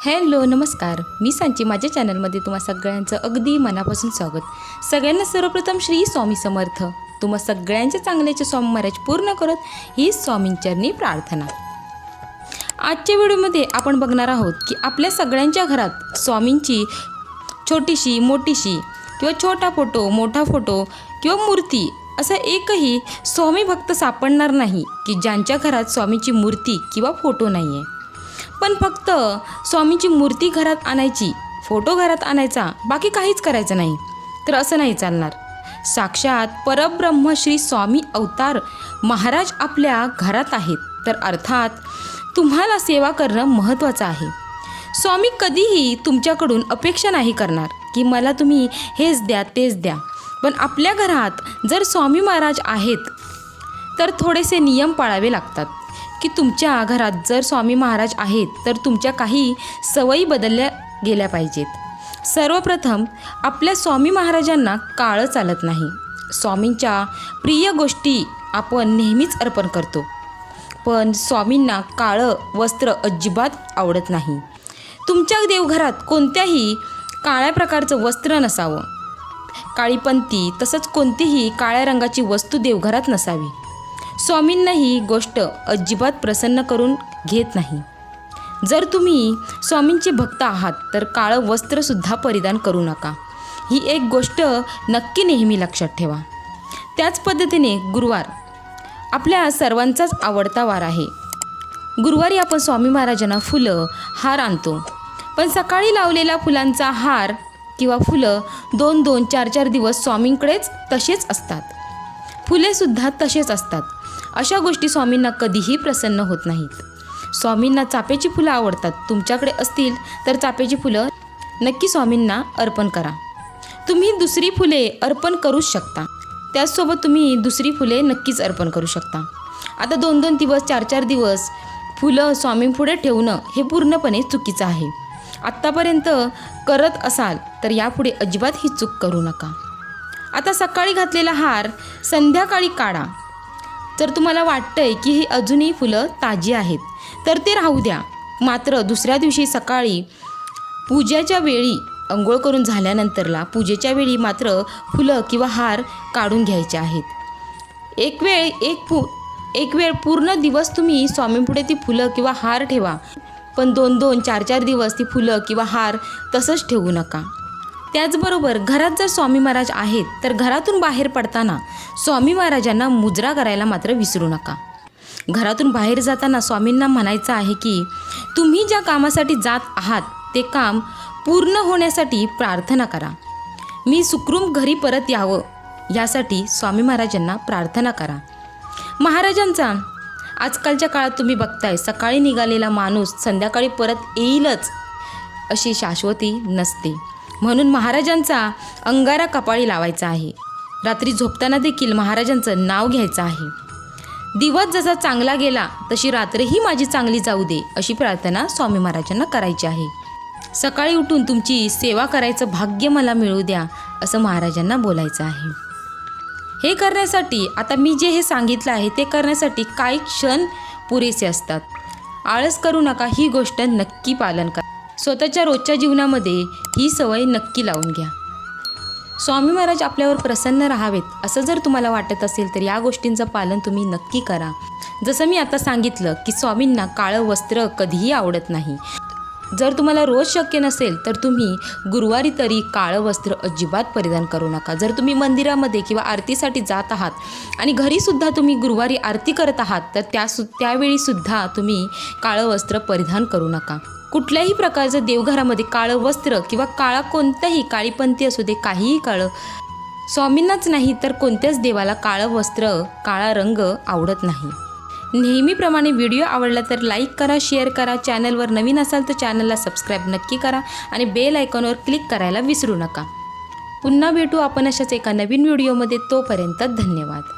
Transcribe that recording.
Hello नमस्कार. मी सांची माझ्या चॅनलमध्ये तुम्हा सगळ्यांचं अगदी मनापासून स्वागत. सगळ्यांना सर्वप्रथम श्री स्वामी समर्थ. तुम्हा सगळ्यांच्या चांगल्याचे स्वामी महाराज पूर्ण करत ही स्वामींचरणी प्रार्थना. आजच्या व्हिडिओमध्ये आपण बघणार आहोत की आपल्या सगळ्यांच्या घरात स्वामींची छोटीशी मोठीशी किंवा छोटा फोटो मोठा फोटो किंवा मूर्ती असा एकही स्वामी भक्त सापडणार नाही की ज्यांच्या घरात स्वामीची मूर्ती किंवा फोटो नाही आहे पण फक्त स्वामींची मूर्ती घरात आणायची फोटो घरात आणायचा बाकी काहीच करायचं नाही. तर असं नाही चालणार. साक्षात परब्रह्म श्री स्वामी अवतार महाराज आपल्या घरात आहेत. तर अर्थात तुम्हाला सेवा करणं महत्त्वाचं आहे. स्वामी कधीही तुमच्याकडून अपेक्षा नाही करणार की मला तुम्ही हेच द्या तेच द्या. पण आपल्या घरात जर स्वामी महाराज आहेत तर थोडेसे नियम पाळावे लागतात. की तुमच्या घरात जर स्वामी महाराज आहेत तर तुमच्या काही सवयी बदलल्या गेल्या पाहिजेत. सर्वप्रथम आपल्या स्वामी महाराजांना काळं चालत नाही. स्वामींच्या प्रिय गोष्टी आपण नेहमीच अर्पण करतो. पण स्वामींना काळं वस्त्र अजिबात आवडत नाही. तुमच्या देवघरात कोणत्याही काळ्या प्रकारचं वस्त्र नसावं. काळीपंथी तसंच कोणतीही काळ्या रंगाची वस्तू देवघरात नसावी. स्वामींना ही गोष्ट अजिबात प्रसन्न करून घेत नाही. जर तुम्ही स्वामींचे भक्त आहात तर काळं वस्त्रसुद्धा परिधान करू नका. ही एक गोष्ट नक्की नेहमी लक्षात ठेवा. त्याच पद्धतीने गुरुवार आपल्या सर्वांचाच आवडता वार आहे. गुरुवारी आपण स्वामी महाराजांना फुलं हार आणतो. पण सकाळी लावलेला फुलांचा हार किंवा फुलं दोन दोन चार चार दिवस स्वामींकडेच तसेच असतात. फुलेसुद्धा तसेच असतात. अशा गोष्टी स्वामींना कधीही प्रसन्न होत नाहीत. स्वामींना चापेची फुलं आवडतात. तुमच्याकडे असतील तर चापेची फुलं नक्की स्वामींना अर्पण करा. तुम्ही दुसरी फुले अर्पण करूच शकता. त्याचसोबत तुम्ही दुसरी फुले नक्कीच अर्पण करू शकता. आता दोन दोन दिवस चार चार दिवस फुलं स्वामींपुढे ठेवणं हे पूर्णपणे चुकीचं आहे. आत्तापर्यंत करत असाल तर यापुढे अजिबात ही चूक करू नका. आता सकाळी घातलेला हार संध्याकाळी काढा. जर तुम्हाला वाटतंय की ही अजूनही फुलं ताजी आहेत. तर ते राहू द्या. मात्र दुसऱ्या दिवशी सकाळी पूजेच्या वेळी अंघोळ करून झाल्यानंतरला पूजेच्या वेळी मात्र फुलं किंवा हार काढून घ्यायचे आहेत. एक वेळ एक फु एक वेळ पूर्ण दिवस तुम्ही स्वामींपुढे ती फुलं किंवा हार ठेवा. पण दोन दोन चार चार दिवस ती फुलं किंवा हार तसंच ठेवू नका. त्याचबरोबर घरात जर स्वामी महाराज आहेत तर घरातून बाहेर पडताना स्वामी महाराजांना मुजरा करायला मात्र विसरू नका. घरातून बाहेर जाताना स्वामींना म्हणायचं आहे की तुम्ही ज्या कामासाठी जात आहात ते काम पूर्ण होण्यासाठी प्रार्थना करा. मी सुखरूप घरी परत यावं यासाठी स्वामी महाराजांना प्रार्थना करा. महाराजांचा आजकालच्या काळात तुम्ही बघताय सकाळी निघालेला माणूस संध्याकाळी परत येईलच अशी शाश्वती नसते. म्हणून महाराजांचा अंगारा कपाळी लावायचा आहे. रात्री झोपताना देखील महाराजांचं नाव घ्यायचं आहे. दिवस जसा चांगला गेला तशी रात्रही माझी चांगली जाऊ दे अशी प्रार्थना स्वामी महाराजांना करायची आहे. सकाळी उठून तुमची सेवा करायचं भाग्य मला मिळू द्या असं महाराजांना बोलायचं आहे. हे करण्यासाठी आता मी जे हे सांगितलं आहे ते करण्यासाठी काही क्षण पुरेसे असतात. आळस करू नका ही गोष्ट नक्की पालन करा. स्वतःच्या रोजच्या जीवनामध्ये ही सवय नक्की लावून घ्या. स्वामी महाराज आपल्यावर प्रसन्न राहावेत असं जर तुम्हाला वाटत असेल तर या गोष्टींचं पालन तुम्ही नक्की करा. जसं मी आता सांगितलं की स्वामींना काळं वस्त्र कधीही आवडत नाही. जर तुम्हाला रोज शक्य नसेल तर तुम्ही गुरुवारी तरी काळं वस्त्र अजिबात परिधान करू नका. जर तुम्ही मंदिरामध्ये किंवा आरतीसाठी जात आहात आणि घरीसुद्धा तुम्ही गुरुवारी आरती करत आहात तर त्या सु त्यावेळीसुद्धा तुम्ही काळं वस्त्र परिधान करू नका. कुठल्याही प्रकारचं देवघरामध्ये काळं वस्त्र किंवा काळा कोणताही काळीपंथी असू दे काहीही काळं. स्वामींनाच नाही तर कोणत्याच देवाला काळं वस्त्र काळा रंग आवडत नाही. नेहमीप्रमाणे व्हिडिओ आवडला तर लाईक करा शेअर करा चॅनलवर नवीन असाल तर चॅनलला सबस्क्राईब नक्की करा आणि बेल आयकॉनवर क्लिक करायला विसरू नका. पुन्हा भेटू आपण अशाच एका नवीन व्हिडिओमध्ये तोपर्यंत धन्यवाद.